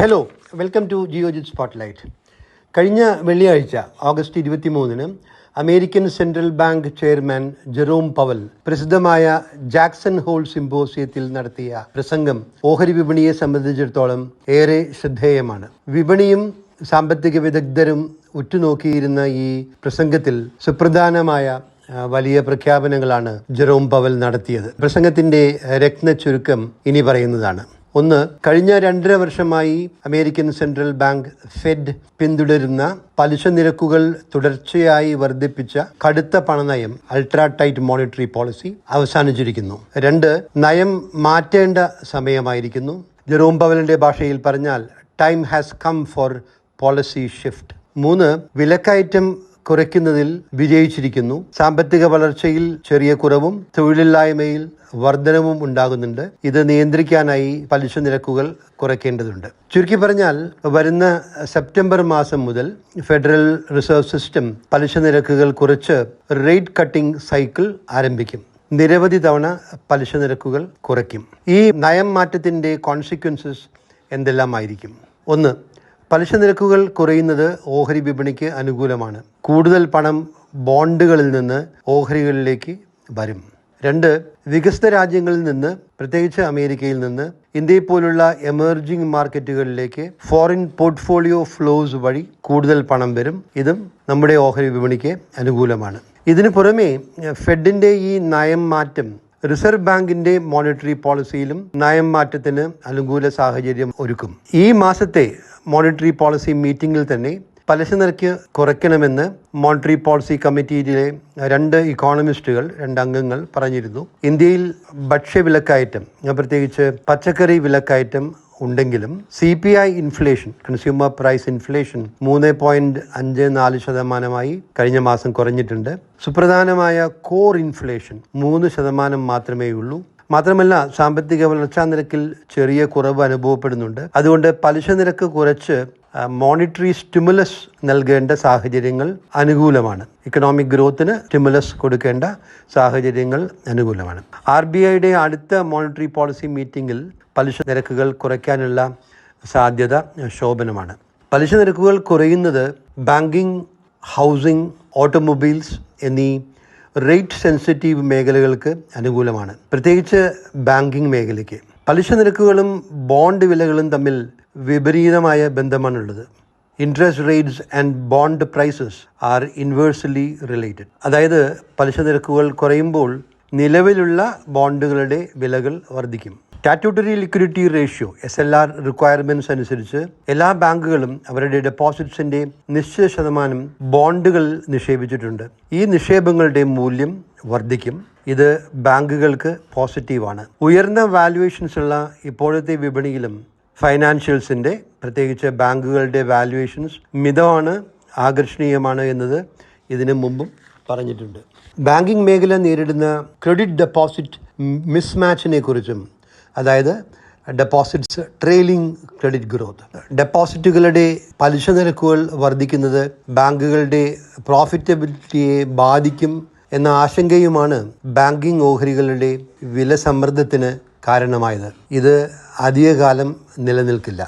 Hello welcome to Geojit spotlight കഴിഞ്ഞ വെള്ളിയാഴ്ച August ഇരുപത്തി മൂന്നിന് American central bank chairman Jerome Powell പ്രസിദ്ധമായ ജാക്സൺ ഹോൾ സിംബോസിയത്തിൽ നടത്തിയ പ്രസംഗം ഓഹരി വിപണിയെ സംബന്ധിച്ചിടത്തോളം ഏറെ ശ്രദ്ധേയമാണ്. വിപണിയും സാമ്പത്തിക വിദഗ്ധരും ഉറ്റുനോക്കിയിരുന്ന ഈ പ്രസംഗത്തിൽ സുപ്രധാനമായ വലിയ പ്രഖ്യാപനങ്ങളാണ് ജെറോം പവൽ നടത്തിയത്. പ്രസംഗത്തിന്റെ രത്ന ചുരുക്കം ഇനി പറയുന്നതാണ്. ഒന്ന് കഴിഞ്ഞ രണ്ടര വർഷമായി അമേരിക്കൻ സെൻട്രൽ ബാങ്ക് ഫെഡ് പിന്തുടരുന്ന പലിശ നിരക്കുകൾ തുടർച്ചയായി വർദ്ധിപ്പിച്ച കടുത്ത പണനയം അൾട്രാ ടൈറ്റ് മോണിറ്ററി പോളിസി അവസാനിച്ചിരിക്കുന്നു. രണ്ട് നയം മാറ്റേണ്ട സമയമായിരിക്കുന്നു. ജെറോം പവലിന്റെ ഭാഷയിൽ പറഞ്ഞാൽ time has come for policy shift മൂന്ന് വിലക്കയറ്റം കുറയ്ക്കുന്നതിൽ വിജയിച്ചിരിക്കുന്നു. സാമ്പത്തിക വളർച്ചയിൽ ചെറിയ കുറവും തൊഴിലില്ലായ്മയിൽ വർധനവും ഉണ്ടാകുന്നുണ്ട്. ഇത് നിയന്ത്രിക്കാനായി പലിശ നിരക്കുകൾ കുറയ്ക്കേണ്ടതുണ്ട്. ചുരുക്കി പറഞ്ഞാൽ വരുന്ന സെപ്റ്റംബർ മാസം മുതൽ ഫെഡറൽ റിസർവ് സിസ്റ്റം പലിശ നിരക്കുകൾ കുറച്ച് റേറ്റ് കട്ടിംഗ് സൈക്കിൾ ആരംഭിക്കും. നിരവധി തവണ പലിശ നിരക്കുകൾ കുറയ്ക്കും. ഈ നയം മാറ്റത്തിന്റെ കോൺസിക്വൻസസ് എന്തെല്ലാമായിരിക്കും? ഒന്ന് പലിശ നിരക്കുകൾ കുറയുന്നത് ഓഹരി വിപണിക്ക് അനുകൂലമാണ്. കൂടുതൽ പണം ബോണ്ടുകളിൽ നിന്ന് ഓഹരികളിലേക്ക് വരും. രണ്ട് വികസിത രാജ്യങ്ങളിൽ നിന്ന് പ്രത്യേകിച്ച് അമേരിക്കയിൽ നിന്ന് ഇന്ത്യയെ പോലുള്ള എമർജിംഗ് മാർക്കറ്റുകളിലേക്ക് ഫോറിൻ പോർട്ട്ഫോളിയോ ഫ്ലോസ് വഴി കൂടുതൽ പണം വരും. ഇതും നമ്മുടെ ഓഹരി വിപണിക്ക് അനുകൂലമാണ്. ഇതിനു പുറമെ ഫെഡിന്റെ ഈ നയം മാറ്റം റിസർവ് ബാങ്കിന്റെ മോണിറ്ററി പോളിസിയിലും നയം മാറ്റത്തിന് അനുകൂല സാഹചര്യം ഒരുക്കും. ഈ മാസത്തെ മോണിറ്ററി പോളിസി മീറ്റിംഗിൽ തന്നെ പലിശ നിരക്ക് കുറയ്ക്കണമെന്ന് മോണിറ്ററി പോളിസി കമ്മിറ്റിയിലെ രണ്ട് ഇക്കോണമിസ്റ്റുകൾ രണ്ട് അംഗങ്ങൾ പറഞ്ഞിരുന്നു. ഇന്ത്യയിൽ ഭക്ഷ്യവിലക്കയറ്റം പ്രത്യേകിച്ച് പച്ചക്കറി വിലക്കയറ്റം ഉണ്ടെങ്കിലും C P I inflation consumer price inflation മൂന്ന് പോയിന്റ് അഞ്ച് നാല് ശതമാനമായി കഴിഞ്ഞ മാസം കുറഞ്ഞിട്ടുണ്ട്. സുപ്രധാനമായ കോർ ഇൻഫ്ലേഷൻ മൂന്ന് ശതമാനം മാത്രമേ ഉള്ളൂ മാത്രമല്ല സാമ്പത്തിക വളർച്ചാ നിരക്കിൽ ചെറിയ കുറവ് അനുഭവപ്പെടുന്നുണ്ട്. അതുകൊണ്ട് പലിശ നിരക്ക് കുറച്ച് മോണിറ്ററി സ്റ്റിമുലസ് നൽകേണ്ട സാഹചര്യങ്ങൾ അനുകൂലമാണ്. ഇക്കണോമിക് ഗ്രോത്തിന് സ്റ്റിമുലസ് കൊടുക്കേണ്ട സാഹചര്യങ്ങൾ അനുകൂലമാണ്. ആർ ബി ഐയുടെ അടുത്ത മോണിറ്ററി പോളിസി മീറ്റിംഗിൽ പലിശ നിരക്കുകൾ കുറയ്ക്കാനുള്ള സാധ്യത ശോഭനമാണ്. പലിശ നിരക്കുകൾ കുറയുന്നത് ബാങ്കിങ് ഹൗസിംഗ് ഓട്ടോമൊബൈൽസ് എന്നീ റേറ്റ് സെൻസിറ്റീവ് മേഖലകൾക്ക് അനുകൂലമാണ്. പ്രത്യേകിച്ച് ബാങ്കിംഗ് മേഖലയ്ക്ക്. പലിശ നിരക്കുകളും ബോണ്ട് വിലകളും തമ്മിൽ വിപരീതമായ ബന്ധമാണുള്ളത്. Interest rates and bond prices are inversely related അതായത് പലിശ നിരക്കുകൾ കുറയുമ്പോൾ നിലവിലുള്ള ബോണ്ടുകളുടെ വിലകൾ വർദ്ധിക്കും. Statutory liquidity ratio S L R requirements അനുസരിച്ച് എല്ലാ ബാങ്കുകളും അവരുടെ ഡെപ്പോസിറ്റ്സിന്റെ നിശ്ചിത ശതമാനം ബോണ്ടുകൾ നിക്ഷേപിച്ചിട്ടുണ്ട്. ഈ നിക്ഷേപങ്ങളുടെ മൂല്യം വർദ്ധിക്കും. ഇത് ബാങ്കുകൾക്ക് പോസിറ്റീവാണ് ഉയർന്ന വാല്യുവേഷൻസ് ഉള്ള ഇപ്പോഴത്തെ വിപണിയിലും ഫൈനാൻഷ്യൽസിന്റെ പ്രത്യേകിച്ച് ബാങ്കുകളുടെ വാല്യുവേഷൻസ് മിതമാണ് ആകർഷണീയമാണ് എന്നത് ഇതിനു മുമ്പും പറഞ്ഞിട്ടുണ്ട്. ബാങ്കിംഗ് മേഖല നേരിടുന്ന ക്രെഡിറ്റ് ഡെപ്പോസിറ്റ് മിസ്മാച്ചിനെ കുറിച്ചും അതായത് ഡെപ്പോസിറ്റ്സ് ട്രെയിലിംഗ് ക്രെഡിറ്റ് ഗ്രോത്ത് ഡെപ്പോസിറ്റുകളുടെ പലിശ നിരക്കുകൾ വർദ്ധിക്കുന്നത് ബാങ്കുകളുടെ പ്രോഫിറ്റബിലിറ്റിയെ ബാധിക്കും എന്ന ആശങ്കയുമാണ് ബാങ്കിംഗ് ഓഹരികളുടെ വില സമ്മർദ്ദത്തിന് കാരണമായത്. ഇത് അധികകാലം നിലനിൽക്കില്ല.